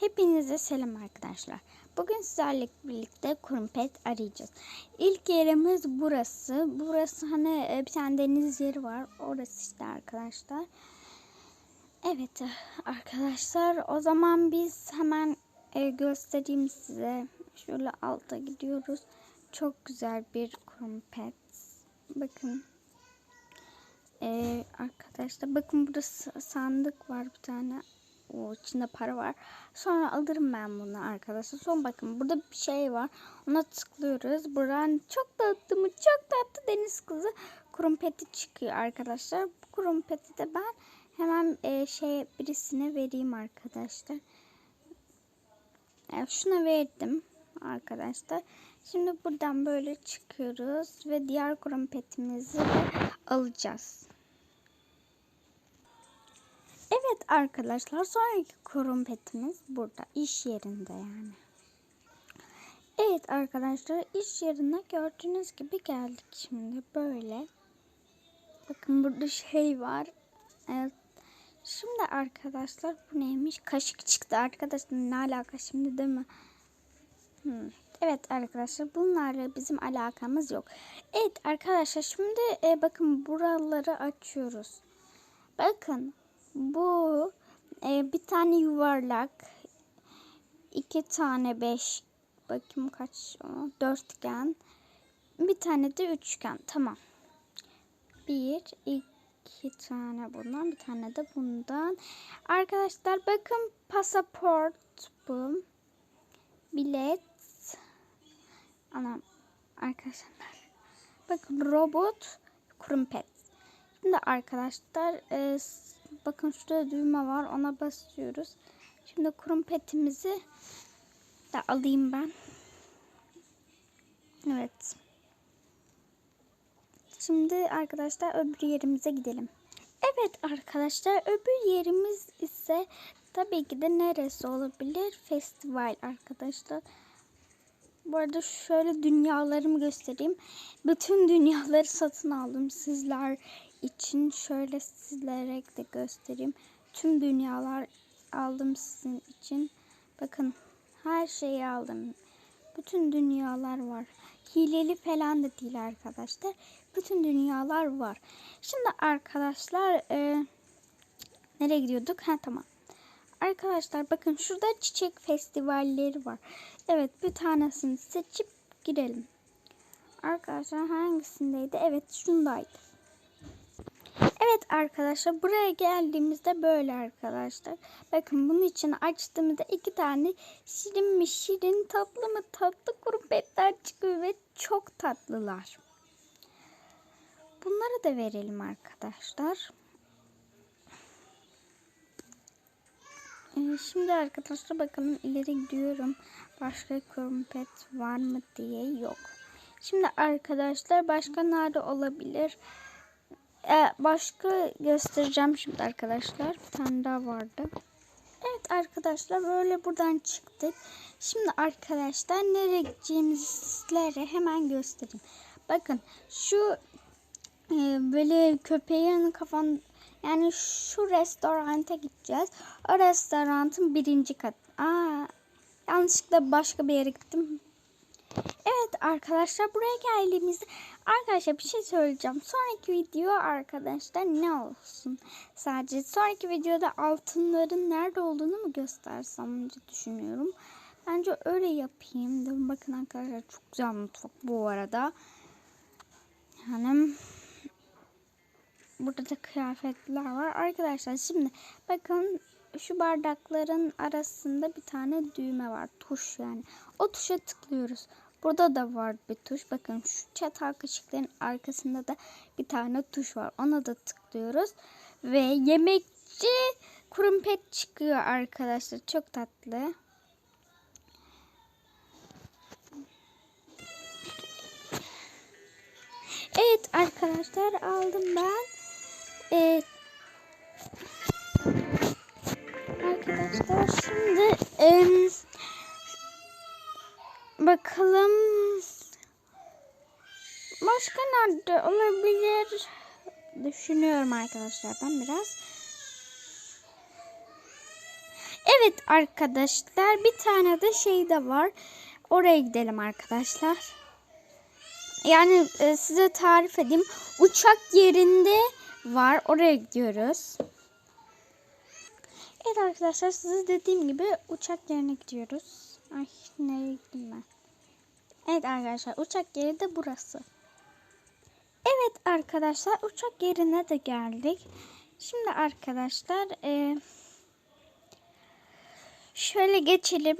Hepinize selam arkadaşlar. Bugün sizlerle birlikte kurumpet arayacağız. İlk yerimiz burası. Burası hani e, bir tane deniz yeri var. Orası işte arkadaşlar. Evet arkadaşlar o zaman biz hemen e, göstereyim size. Şöyle alta gidiyoruz. Çok güzel bir kurumpet. Bakın. Ee, arkadaşlar bakın burada sa- sandık var bir tane. O içinde para var. Sonra alırım ben bunu arkadaşlar. Son bakın burada bir şey var. Ona tıklıyoruz. Buradan çok tatlı mı? Çok tatlı deniz kızı kurumpeti çıkıyor arkadaşlar. Bu kurumpeti de ben hemen e, şey birisine vereyim arkadaşlar. Evet, şuna verdim arkadaşlar. Şimdi buradan böyle çıkıyoruz ve diğer kurumpetimizi alacağız. Evet arkadaşlar sonraki kurumpetimiz burada iş yerinde yani. Evet arkadaşlar iş yerine gördüğünüz gibi geldik şimdi böyle. Bakın burada şey var. Evet. Şimdi arkadaşlar bu neymiş? Kaşık çıktı arkadaşlar ne alaka şimdi değil mi? Hmm. Evet arkadaşlar bunlarla bizim alakamız yok. Evet arkadaşlar şimdi e, bakın buraları açıyoruz. Bakın bu e, bir tane yuvarlak, iki tane beş, bakayım kaç, dörtgen, bir tane de üçgen. Tamam. Bir, iki tane bundan, bir tane de bundan. Arkadaşlar bakın pasaport bu. Bilet. Anam arkadaşlar. Bakın robot kurumpet. Şimdi arkadaşlar e, bakın şurada düğme var ona basıyoruz. Şimdi kurumpetimizi de alayım ben. Evet. Şimdi arkadaşlar öbür yerimize gidelim. Evet arkadaşlar öbür yerimiz ise tabii ki de neresi olabilir? Festival arkadaşlar. Bu arada şöyle dünyalarımı göstereyim. Bütün dünyaları satın aldım sizler için. Şöyle sizlere de göstereyim. Tüm dünyalar aldım sizin için. Bakın her şeyi aldım. Bütün dünyalar var. Hileli falan da değil arkadaşlar. Bütün dünyalar var. Şimdi arkadaşlar e, nereye gidiyorduk? Ha tamam. Arkadaşlar bakın şurada çiçek festivalleri var. Evet bir tanesini seçip girelim. Arkadaşlar hangisindeydi? Evet şundaydı. Evet arkadaşlar buraya geldiğimizde böyle arkadaşlar. Bakın bunun için açtığımızda iki tane şirin mi şirin tatlı mı tatlı kurumpetler çıkıyor ve çok tatlılar. Bunları da verelim arkadaşlar. Ee, şimdi arkadaşlar bakalım ileri gidiyorum. Başka kurumpet var mı diye yok. Şimdi arkadaşlar başka nerede olabilir? Ee, başka göstereceğim şimdi arkadaşlar. Bir tane daha vardı. Evet arkadaşlar böyle buradan çıktık. Şimdi arkadaşlar nereye gideceğimizi hemen göstereyim. Bakın şu e, böyle köpeğin kafan yani şu restoranta gideceğiz. O restoranın birinci kat. Aa, yanlışlıkla başka bir yere gittim. Evet arkadaşlar buraya geldiğimizde arkadaşlar bir şey söyleyeceğim. Sonraki video arkadaşlar ne olsun? Sadece sonraki videoda altınların nerede olduğunu mu göstersem diye düşünüyorum. Bence öyle yapayım. Dedim bakın arkadaşlar çok güzel mutfak bu arada. Yani burada da kıyafetler var. Arkadaşlar şimdi bakın şu bardakların arasında bir tane düğme var. Tuş yani. O tuşa tıklıyoruz. Burada da var bir tuş. Bakın şu çatal kaşıkların arkasında da bir tane tuş var. Ona da tıklıyoruz. Ve yemekçi kurumpet çıkıyor arkadaşlar. Çok tatlı. Evet arkadaşlar aldım ben. Evet. Arkadaşlar şimdi em, bakalım başka nerede olabilir düşünüyorum arkadaşlar ben biraz. Evet arkadaşlar bir tane de şey de var. Oraya gidelim arkadaşlar. Yani e, size tarif edeyim. Uçak yerinde var. Oraya gidiyoruz. Evet arkadaşlar size dediğim gibi uçak yerine gidiyoruz. Ay nereye gittim ben? Evet arkadaşlar uçak yeri de burası. Evet arkadaşlar uçak yerine de geldik. Şimdi arkadaşlar e, şöyle geçelim.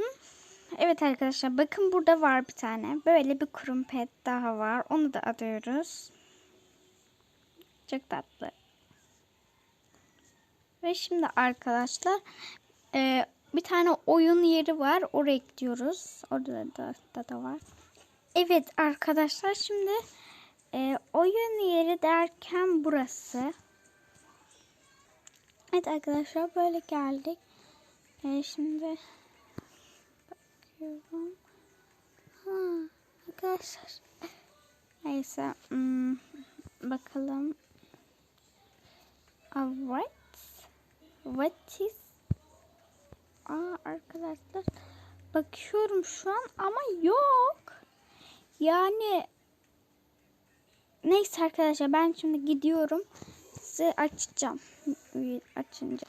Evet arkadaşlar bakın burada var bir tane. Böyle bir kurum pet daha var. Onu da alıyoruz. Çok tatlı. Ve şimdi arkadaşlar e, bir tane oyun yeri var. Oraya gidiyoruz. Orada da, da, da var. Evet arkadaşlar şimdi e, oyun yeri derken burası. Evet arkadaşlar böyle geldik. E, şimdi bakıyorum. Ha, arkadaşlar. Neyse. hmm, bakalım. Evet. What is? Aa arkadaşlar. Bakıyorum şu an ama yok. Yani neyse arkadaşlar ben şimdi gidiyorum. Size açacağım. Açınca.